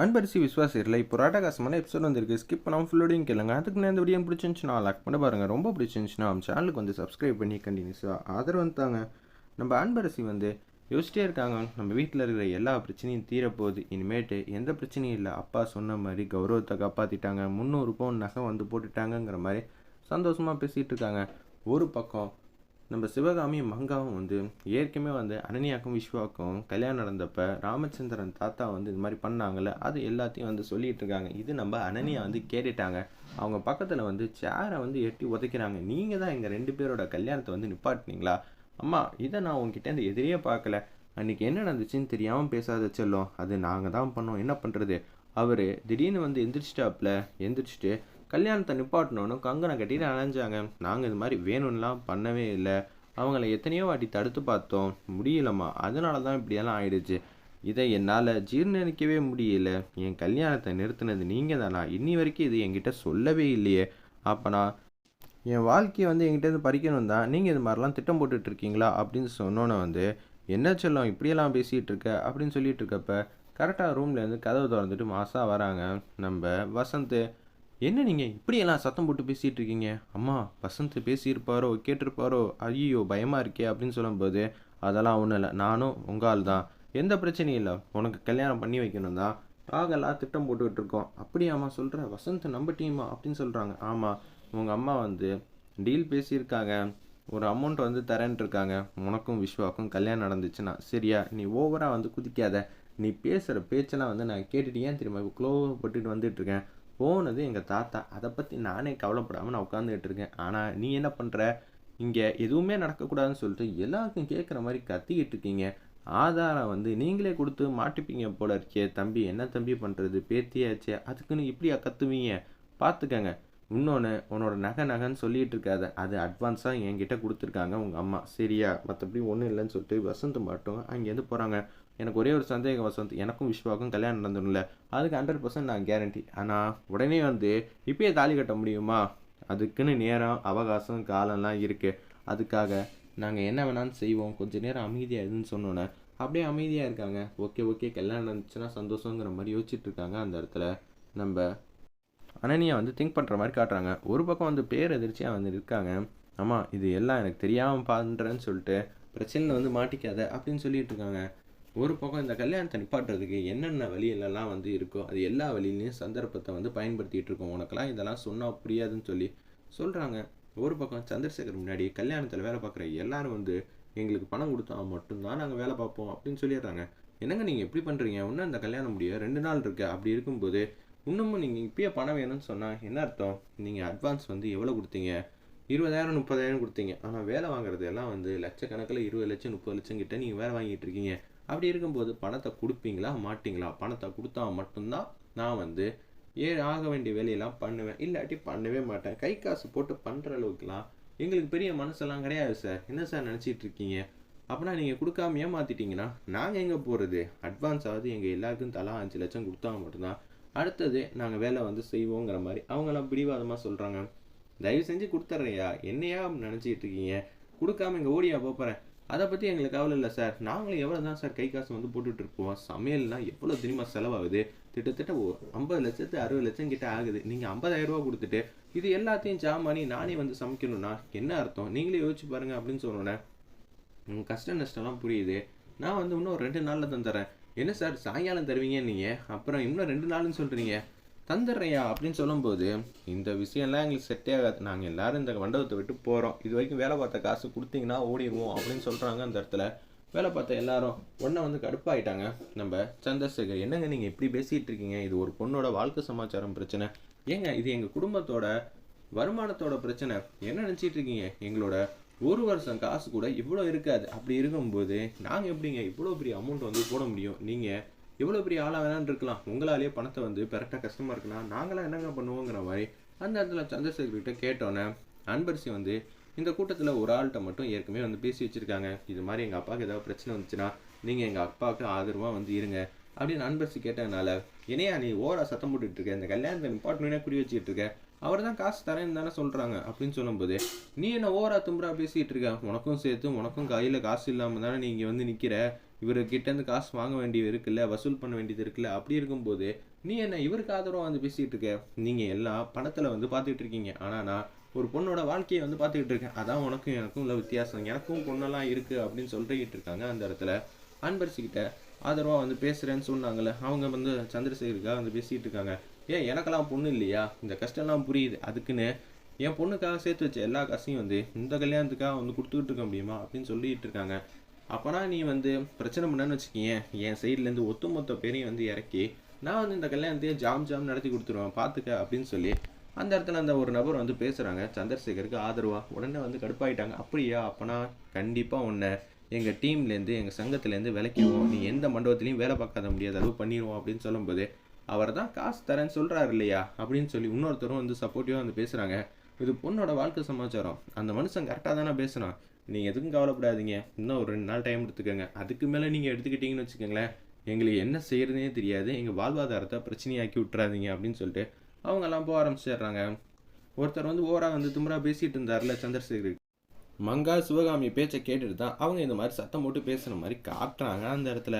அன்பரிசி இல்லை இப்போ ராட்டகாசமான எபிசோட் வந்திருக்கு. ஸ்கிப் பண்ணாமல் ஃபுல்லோடையும் கேளுங்க. அதுக்கு நான் இந்த வீடியோ பிடிச்சிருந்துச்சுன்னா லைக் பண்ண பாருங்கள் ரொம்ப பிடிச்சிருந்துச்சுன்னா நம்ம சேனலுக்கு வந்து சப்ஸ்கிரைப் பண்ணி கண்டினியூஸாக ஆதரவு தாங்க. நம்ம அன்பரசி வந்து யோசிச்சிட்டே இருக்காங்க. நம்ம வீட்டில் இருக்கிற எல்லா பிரச்சனையும் தீரப்போகுது. இனிமேட்டு எந்த பிரச்சனையும் இல்லை. அப்பா சொன்ன மாதிரி கௌரவத்தை காப்பாற்றிட்டாங்க முந்நூறு பவுன் நகை வந்து போட்டுட்டாங்கங்கிற மாதிரி சந்தோஷமாக பேசிகிட்டு இருக்காங்க. ஒரு பக்கம் நம்ம சிவகாமியும் மங்காவும் வந்து ஏற்கனவே வந்து அனனியாக்கும் விஸ்வாக்கும் கல்யாணம் நடந்தப்ப ராமச்சந்திரன் தாத்தா வந்து இது மாதிரி பண்ணாங்கல்ல அது எல்லாத்தையும் வந்து சொல்லிட்டு இருக்காங்க. இது நம்ம அனனியா வந்து கேட்டுட்டாங்க. அவங்க பக்கத்தில் வந்து சேரை வந்து எட்டி உதைக்கிறாங்க. நீங்கள் தான் எங்கள் ரெண்டு பேரோட கல்யாணத்தை வந்து நிப்பாட்டினீங்களா? அம்மா இதை நான் உங்ககிட்ட இந்த எதிரியே பார்க்கல. அன்றைக்கி என்ன நடந்துச்சுன்னு தெரியாமல் பேசாத செல்லும் அது நாங்கள் தான் பண்ணோம். என்ன பண்ணுறது அவர் திடீர்னு வந்து எந்திரிச்சிட்டாப்புல எந்திரிச்சிட்டு கல்யாணத்தை நிப்பாட்டணும்னு கங்கனை கட்டிட்டு அலைஞ்சாங்க நாங்கள் இது மாதிரி வேணும்லாம் பண்ணவே இல்லை. அவங்கள எத்தனையோ வாட்டி தடுத்து பார்த்தோம். முடியலம்மா. அதனால தான் இப்படியெல்லாம் ஆயிடுச்சு. இதை என்னால் ஜீர்ணிக்கவே முடியல. என் கல்யாணத்தை நிறுத்தினது நீங்கள் தானா இன்னி வரைக்கும் இது என்கிட்ட சொல்லவே இல்லையே. அப்போனா என் வாழ்க்கையை வந்து என்கிட்ட பறிக்கணும் தான் நீங்கள் இது மாதிரிலாம் திட்டம் போட்டுட்ருக்கீங்களா அப்படின்னு சொன்னோன்னே வந்து என்ன சொல்லும்? இப்படியெல்லாம் பேசிகிட்டு இருக்க? அப்படின்னு சொல்லிட்டு இருக்கப்ப கரெக்டாக ரூம்லேருந்து கதவு திறந்துட்டு மாசாக வராங்க. நம்ம வசந்த் என்ன நீங்கள் இப்படியெல்லாம் சத்தம் போட்டு பேசிகிட்டு இருக்கீங்க? அம்மா வசந்த் பேசியிருப்பாரோ கேட்டிருப்பாரோ? ஐயோ பயமாக இருக்கே அப்படின்னு சொல்லும்போது அதெல்லாம் ஒன்றும் இல்லை. நானும் உங்கள் ஆள் தான். எந்த பிரச்சனையும் இல்லை. உனக்கு கல்யாணம் பண்ணி வைக்கணும் தான். ராகெல்லாம் திட்டம் போட்டுக்கிட்டு இருக்கோம். அப்படியாம்மா சொல்கிற வசந்த் நம்ம டீமா அப்படின்னு சொல்கிறாங்க ஆமாம் உங்கள் அம்மா வந்து டீல் பேசியிருக்காங்க. ஒரு அமௌண்ட் வந்து தரேன்ட்டு இருக்காங்க. உனக்கும் விஸ்வாக்கும் கல்யாணம் நடந்துச்சுன்னா சரியா நீ ஓவராக வந்து குதிக்காத. நீ பேசுகிற பேச்செல்லாம் வந்து நான் கேட்டுட்டு ஏன் தெரியுமா? இப்போ க்ளோவப்பட்டுட்டு வந்துட்டுருக்கேன் போனது எங்கள் தாத்தா. அதை பற்றி நானே கவலைப்படாமல் நான் உட்காந்துக்கிட்டு இருக்கேன். ஆனால் நீ என்ன பண்ணுற இங்கே எதுவுமே நடக்கக்கூடாதுன்னு சொல்லிட்டு எல்லாருக்கும் கேட்குற மாதிரி கத்திக்கிட்டு இருக்கீங்க. ஆதாரம் வந்து நீங்களே கொடுத்து மாட்டிப்பீங்க போல இருக்கே தம்பி. என்ன தம்பி பண்ணுறது பேத்தியாச்சே. அதுக்குன்னு இப்படியா கத்துவீங்க? பார்த்துக்கங்க இன்னொன்று உன்னோட நகை நகைன்னு சொல்லிகிட்டு இருக்காத. அது அட்வான்ஸாக என்கிட்ட கொடுத்துருக்காங்க உங்கள் அம்மா. சரியா? மற்றபடி ஒன்றும் இல்லைன்னு சொல்லிட்டு வசந்த் மட்டும் அங்கேருந்து போகிறாங்க எனக்கு ஒரே ஒரு சந்தேகம் வசந்த். எனக்கும் விஸ்வாவுக்கும் கல்யாணம் நடந்துடும்ல அதுக்கு ஹண்ட்ரட் பர்சன்ட் நான் கேரண்டி ஆனால் உடனே வந்து இப்பயே தாலி கட்ட முடியுமா? அதுக்குன்னு நேரம் அவகாசம் காலம்லாம் இருக்குது அதுக்காக நாங்கள் என்ன வேணாலும் செய்வோம். கொஞ்சம் நேரம் அமைதியாக இருதுன்னு சொன்னோன்னே. அப்படியே அமைதியாக இருக்காங்க. ஓகே ஓகே கல்யாணம் நடந்துச்சுன்னா சந்தோஷங்கிற மாதிரி யோசிச்சுட்டு இருக்காங்க அந்த இடத்துல. நம்ம அனனியா வந்து திங்க் பண்ணுற மாதிரி காட்டுறாங்க. ஒரு பக்கம் வந்து பேர் எதிர்ச்சியாக வந்து இருக்காங்க. ஆமாம் இது எல்லாம் எனக்கு தெரியாமல் பண்ணுறேன்னு சொல்லிட்டு பிரச்சனையில் வந்து மாட்டிக்காத அப்படின்னு சொல்லிட்டு இருக்காங்க. ஒரு பக்கம் இந்த கல்யாணத்தை நிப்பாட்டுறதுக்கு என்னென்ன வழியிலலாம் வந்து இருக்கோ அது எல்லா வழியிலையும் சந்தர்ப்பத்தை வந்து பயன்படுத்திகிட்டு இருக்கோம். உனக்கெல்லாம் இதெல்லாம் சொன்னால் புரியாதுன்னு சொல்லி சொல்கிறாங்க ஒரு பக்கம் சந்திரசேகர் முன்னாடி கல்யாணத்தில் வேலை பார்க்குற எல்லாரும் வந்து எங்களுக்கு பணம் கொடுத்தா மட்டும்தான் நாங்கள் வேலை பார்ப்போம் அப்படின்னு சொல்லிடுறாங்க. என்னங்க நீங்கள் எப்படி பண்ணுறீங்க இன்னும் இந்த கல்யாணம் முடிய ரெண்டு நாள் இருக்கு. அப்படி இருக்கும்போது இன்னமும் நீங்கள் இப்பயே பணம் வேணும்னு சொன்னால் என்ன அர்த்தம்? நீங்கள் அட்வான்ஸ் வந்து எவ்வளோ கொடுத்தீங்க? இருபதாயிரம் முப்பதாயிரம் கொடுத்தீங்க. ஆனால் வேலை வாங்குறது எல்லாம் வந்து லட்சக்கணக்கில் இருபது லட்சம் முப்பது லட்சம் கிட்ட நீங்கள் வேலை வாங்கிட்டு இருக்கீங்க. அப்படி இருக்கும்போது பணத்தை கொடுப்பீங்களா? மாட்டிங்களா? பணத்தை கொடுத்தா மட்டும்தான் நான் வந்து ஏ ஆக வேண்டிய வேலையெல்லாம் பண்ணுவேன். இல்லாட்டி பண்ணவே மாட்டேன். கை காசு போட்டு பண்ணுற அளவுக்குலாம் எங்களுக்கு பெரிய மனசெல்லாம் கிடையாது சார். என்ன சார் நினச்சிட்டு இருக்கீங்க? அப்படின்னா நீங்கள் கொடுக்காம ஏமாத்திட்டீங்கன்னா நாங்கள் எங்கே போகிறது அட்வான்ஸ் ஆகுது எங்கள் எல்லாருக்கும் தலா அஞ்சு லட்சம் கொடுத்தா மட்டும்தான் அடுத்தது நாங்கள் வேலை வந்து செய்வோங்கிற மாதிரி அவங்களாம் பிடிவாதமாக சொல்கிறாங்க தயவு செஞ்சு கொடுத்துட்றையா என்னையா நினச்சிட்டு இருக்கீங்க? கொடுக்காம இங்கே ஓடியா போகிறேன் அதை பற்றி எங்களுக்கு கவலை இல்லை சார் நாங்களும் எவ்வளோ தான் சார் கை காசு வந்து போட்டுட்டு இருப்போம். சமையல்லாம் எவ்வளோ தெரியுமா செலவாகுது? கிட்டத்தட்ட ஐம்பது லட்சத்து அறுபது லட்சம் கிட்ட ஆகுது. நீங்கள் ஐம்பதாயிரம் ரூபா கொடுத்துட்டு இது எல்லாத்தையும் ஜாமானி நானே வந்து சமைக்கணும்னா என்ன அர்த்தம்? நீங்களே யோசிச்சு பாருங்கள் அப்படின்னு சொன்னோன்னே உங்கள் கஷ்ட நஷ்டம்லாம் புரியுது. நான் வந்து இன்னும் ரெண்டு நாளில் தந்துடுறேன் என்ன சார் சாயங்காலம் தருவீங்க நீங்கள் அப்புறம் இன்னும் ரெண்டு நாள்னு சொல்கிறீங்க தந்துடுறையா அப்படின்னு சொல்லும்போது இந்த விஷயம்லாம் எங்களுக்கு செட்டே ஆகாது. நாங்கள் எல்லோரும் இந்த மண்டபத்தை விட்டு போகிறோம் இது வரைக்கும் வேலை பார்த்த காசு கொடுத்தீங்கன்னா ஓடிடுவோம் அப்படின்னு சொல்கிறாங்க அந்த இடத்துல. வேலை பார்த்த எல்லாரும் ஒன்றை வந்து கடுப்பாயிட்டாங்க. நம்ம சந்திரசேகர் என்னங்க நீங்கள் எப்படி பேசிகிட்டு இருக்கீங்க? இது ஒரு பொண்ணோட வாழ்க்கை சமாச்சாரம் பிரச்சனை. ஏங்க இது எங்கள் குடும்பத்தோட வருமானத்தோட பிரச்சனை. என்ன நினச்சிட்டு இருக்கீங்க? எங்களோட ஒரு வருஷம் காசு கூட இவ்வளோ இருக்காது. அப்படி இருக்கும்போது நாங்கள் எப்படிங்க இவ்வளோ பெரிய அமௌண்ட் வந்து போட முடியும்? நீங்கள் எவ்வளோ பெரிய ஆளாக வேணான்னு இருக்கலாம். உங்களாலேயே பணத்தை வந்து பெரட்டாக கஷ்டமாக இருக்குன்னா நாங்களாம் என்னங்க பண்ணுவோங்கிற மாதிரி அந்த இடத்துல சந்திரசேகர்கிட்ட கேட்டோன்னே அன்பரசி வந்து இந்த கூட்டத்தில் ஒரு ஆள்கிட்ட மட்டும் ஏற்கனவே வந்து பேசி வச்சுருக்காங்க. இது மாதிரி எங்கள் அப்பாவுக்கு ஏதாவது பிரச்சனை வந்துச்சுன்னா நீங்கள் எங்கள் அப்பாவுக்கு ஆதரவாக வந்து இருங்க. அப்படின்னு அன்பரசி கேட்டதுனால என்னையா நீ ஓரா சத்தம் போட்டுட்டு இருக்க? இந்த கல்யாணத்தை இம்பார்ட்டன்டாக குடி வச்சுட்டு இருக்க. அவர் தான் காசு தரேன்னு தானே சொல்கிறாங்க அப்படின்னு சொல்லும்போது நீ என்ன ஓவரா தும்புறா பேசிகிட்டு இருக்க? உனக்கும் சேர்த்து உனக்கும் கையில் காசு இல்லாமல் தானே நீங்கள் வந்து நிற்கிற இவர்கிட்டேருந்து காசு வாங்க வேண்டியது இருக்குல்ல வசூல் பண்ண வேண்டியது இருக்குல்ல அப்படி இருக்கும்போது நீ என்ன இவருக்கு ஆதரவாக வந்து பேசிகிட்டு இருக்க? நீங்கள் எல்லாம் பணத்தில் வந்து பார்த்துக்கிட்டு இருக்கீங்க. ஆனால் நான் ஒரு பொண்ணோட வாழ்க்கையை வந்து பார்த்துக்கிட்டு இருக்கேன். அதான் உனக்கும் எனக்கும் உள்ள வித்தியாசம். எனக்கும் பொண்ணெல்லாம் இருக்குது அப்படின்னு சொல்லிக்கிட்டு இருக்காங்க அந்த இடத்துல. அன்பரிசிக்கிட்ட ஆதரவாக வந்து பேசுகிறேன்னு சொன்னாங்கல்ல. அவங்க வந்து சந்திரசேகருக்காக வந்து பேசிகிட்டு இருக்காங்க. ஏன் எனக்கெல்லாம் பொண்ணு இல்லையா? இந்த கஷ்டம்லாம் புரியுது. அதுக்குன்னு என் பொண்ணுக்காக சேர்த்து வச்ச எல்லா காசையும் வந்து இந்த கல்யாணத்துக்காக வந்து கொடுத்துக்கிட்டு இருக்க முடியுமா? அப்படின்னு சொல்லிட்டு இருக்காங்க. அப்போனா நீ வந்து பிரச்சனை பண்ணன்னு வச்சுக்கியேன். என் சைட்லேருந்து ஒட்டுமொத்த பேரையும் வந்து இறக்கி நான் வந்து இந்த கல்யாணத்தையே ஜாம் ஜாம் நடத்தி கொடுத்துருவேன் பார்த்துக்க அப்படின்னு சொல்லி அந்த இடத்துல அந்த ஒரு நபர் வந்து பேசுகிறாங்க சந்திரசேகருக்கு ஆதரவாக உடனே வந்து கடுப்பாயிட்டாங்க. அப்படியா அப்போனா கண்டிப்பாக உன்னை எங்கள் டீம்லேருந்து எங்கள் சங்கத்துலேருந்து விளக்கிடுவோம் நீ எந்த மண்டபத்துலையும் வேலை பார்க்காத முடியாத அளவு பண்ணிடுவோம் அப்படின்னு சொல்லும்போது அவர் தான் காசு தரேன்னு சொல்கிறாரு இல்லையா? அப்படின்னு சொல்லி இன்னொருத்தரும் வந்து சப்போர்ட்டிவாக வந்து பேசுகிறாங்க இது பொண்ணோட வாழ்க்கை சமாச்சாரம். அந்த மனுஷன் கரெக்டாக தானே பேசுகிறான் நீங்கள் எதுக்கும் கவலைப்படாதீங்க. இன்னும் ஒரு ரெண்டு நாள் டைம் எடுத்துக்கோங்க. அதுக்கு மேலே நீங்கள் எடுத்துக்கிட்டீங்கன்னு வச்சுக்கோங்களேன். எங்களுக்கு என்ன செய்யறதுனே தெரியாது. எங்கள் வாழ்வாதாரத்தை பிரச்சனையாக்கி விட்டுறாதீங்க அப்படின்னு சொல்லிட்டு அவங்கெல்லாம் போக ஆரம்பிச்சிடுறாங்க. ஒருத்தர் வந்து ஓவராக வந்து திமுறா பேசிகிட்டு இருந்தார்ல சந்திரசேகர். மங்கா சிவகாமி பேச்சை கேட்டுட்டு தான் அவங்க இந்த மாதிரி சத்தம் போட்டு பேசுகிற மாதிரி காட்டுறாங்க அந்த இடத்துல.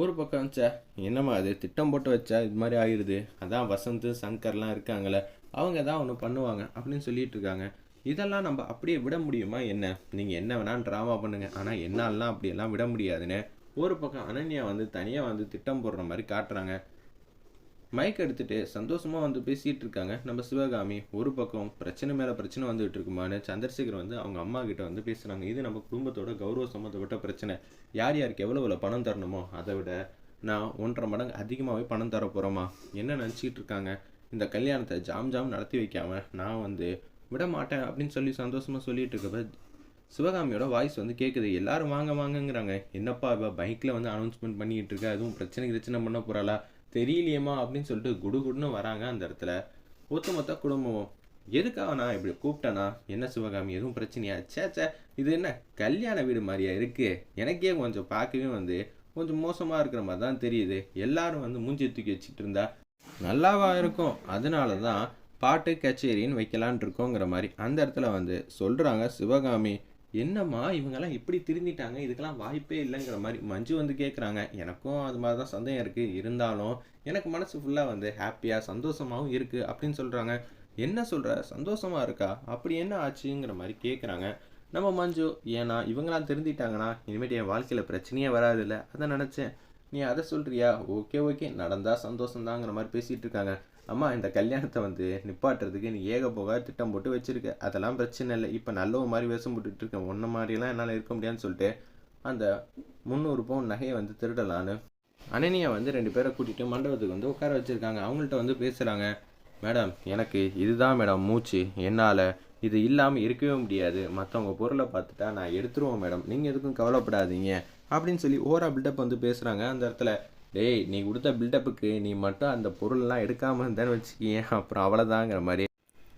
ஒரு பக்கம் வச்சா என்னம்மா அது திட்டம் போட்டு வச்சா இது மாதிரி ஆயிடுது அதான் வசந்த் சங்கர்லாம் இருக்காங்களே அவங்க தான் ஒன்று பண்ணுவாங்க அப்படின்னு சொல்லிட்டு இருக்காங்க. இதெல்லாம் நம்ம அப்படியே விட முடியுமா என்ன? நீங்கள் என்ன வேணாலும் ட்ராமா பண்ணுங்கள் ஆனால் என்னாலலாம் அப்படியெல்லாம் விட முடியாதுன்னு ஒரு பக்கம் அனன்யா வந்து தனியாக வந்து திட்டம் போடுற மாதிரி காட்டுறாங்க. மைக் எடுத்துகிட்டு சந்தோஷமாக வந்து பேசிகிட்டு இருக்காங்க. நம்ம சிவகாமி ஒரு பக்கம் பிரச்சனை மேலே பிரச்சனை வந்துகிட்டு இருக்குமான்னு சந்திரசேகர் வந்து அவங்க அம்மா கிட்ட வந்து பேசுகிறாங்க இது நம்ம குடும்பத்தோட கௌரவ சம்மந்தப்பட்ட பிரச்சனை. யார் யாருக்கு எவ்வளோ எவ்வளோ பணம் தரணுமோ அதை விட நான் ஒன்றரை மடங்கு அதிகமாகவே பணம் தர போகிறோமா என்ன நினச்சிக்கிட்டு இருக்காங்க? இந்த கல்யாணத்தை ஜாம் ஜாம் நடத்தி வைக்காமல் நான் வந்து விட மாட்டேன் அப்படின்னு சொல்லி சந்தோஷமாக சொல்லிட்டு இருக்கப்ப சிவகாமியோட வாய்ஸ் வந்து கேட்குது எல்லாரும் வாங்க வாங்கங்கிறாங்க. என்னப்பா இப்போ பைக்கில் வந்து அனௌன்ஸ்மெண்ட் பண்ணிக்கிட்டு இருக்கா எதுவும் பிரச்சனை பிரச்சனை பண்ண போகிறாளா தெரியலையம்மா அப்படின்னு சொல்லிட்டு குடு குடுன்னு வராங்க அந்த இடத்துல. ஒட்டுமொத்த குடும்பம் எதுக்காக நான் இப்படி கூப்பிட்டேனா? என்ன சிவகாமி? எதுவும் பிரச்சனையா? சே சே இது என்ன கல்யாண வீடு மாதிரியா இருக்குது எனக்கே கொஞ்சம் பார்க்கவே வந்து கொஞ்சம் மோசமாக இருக்கிற மாதிரி தான் தெரியுது. எல்லாரும் வந்து மூஞ்சி தூக்கி வச்சுட்டு இருந்தா நல்லாவா இருக்கும். அதனால தான் பாட்டு கச்சேரின்னு வைக்கலான் இருக்கோங்கிற மாதிரி அந்த இடத்துல வந்து சொல்கிறாங்க சிவகாமி என்னம்மா இவங்கெல்லாம் இப்படி திருந்திட்டாங்க? இதுக்கெல்லாம் வாய்ப்பே இல்லைங்கிற மாதிரி மஞ்சு வந்து கேட்குறாங்க எனக்கும் அது மாதிரி தான் சந்தேகம் இருக்குது இருந்தாலும் எனக்கு மனசு ஃபுல்லாக வந்து ஹாப்பியாக சந்தோஷமாகவும் இருக்குது அப்படின்னு சொல்கிறாங்க என்ன சொல்கிற சந்தோஷமாக இருக்கா? அப்படி என்ன ஆச்சுங்கிற மாதிரி கேட்குறாங்க நம்ம மஞ்சு ஏன்னா இவங்களாம் திருந்திட்டாங்கன்னா இனிமேட்டு என் வாழ்க்கையில் பிரச்சனையே வராதுல்ல. அதை நினச்சேன். நீ அதை சொல்கிறியா ஓகே ஓகே. நடந்தால் சந்தோஷம்தாங்கிற மாதிரி பேசிகிட்டு இருக்காங்க. அம்மா இந்த கல்யாணத்தை வந்து நிப்பாட்டுறதுக்கு நீ ஏக போக திட்டம் போட்டு வச்சுருக்க. அதெல்லாம் பிரச்சனை இல்லை. இப்போ நல்ல ஒரு மாதிரி வேஷம் போட்டுட்டு இருக்கேன். ஒன்றை மாதிரிலாம் என்னால் இருக்க முடியாதுன்னு சொல்லிட்டு அந்த முந்நூறு பவுன் நகையை வந்து திருடலான்னு அனனியா வந்து ரெண்டு பேரை கூட்டிகிட்டு மண்டபத்துக்கு வந்து உட்கார வச்சுருக்காங்க. அவங்கள்ட்ட வந்து பேசுகிறாங்க மேடம் எனக்கு இதுதான் மேடம் மூச்சு. என்னால் இது இல்லாமல் இருக்கவே முடியாது. மற்றவங்க பொருளை பார்த்துட்டா நான் எடுத்துருவோம் மேடம். நீங்கள் எதுக்கும் கவலைப்படாதீங்க. அப்படின்னு சொல்லி ஓரா பில்டப் வந்து பேசுகிறாங்க அந்த இடத்துல டேய் நீ கொடுத்த பில்டப்புக்கு நீ மட்டும் அந்த பொருள்லாம் எடுக்காமல் இருந்தேன்னு வச்சுக்கிங்க அப்புறம் அவ்வளோதாங்கிற மாதிரி.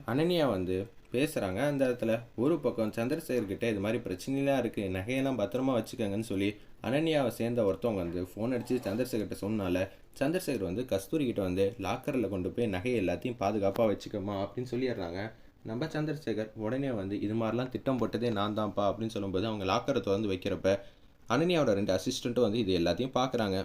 அனன்யா வந்து பேசுகிறாங்க அந்த இடத்துல ஒரு பக்கம் சந்திரசேகர்கிட்ட இது மாதிரி பிரச்சனைலாம் இருக்குது நகையெல்லாம் பத்திரமா வச்சுக்கோங்கன்னு சொல்லி அனன்யாவை சேர்ந்த ஒருத்தவங்க வந்து ஃபோன் அடித்து சந்திரசேகர்கிட்ட சொன்னால சந்திரசேகர் வந்து கஸ்தூரிக்கிட்ட வந்து லாக்கரில் கொண்டு போய் நகை எல்லாத்தையும் பாதுகாப்பாக வச்சுக்கோமா அப்படின்னு சொல்லிடுறாங்க. நம்ம சந்திரசேகர் உடனே வந்து இது மாதிரிலாம் திட்டம் போட்டதே நான் தான்ப்பா அப்படின்னு சொல்லும்போது அவங்க லாக்கரை திறந்து வைக்கிறப்ப அனன்யாவோட ரெண்டு அசிஸ்டண்ட்டும் வந்து இது எல்லாத்தையும் பார்க்குறாங்க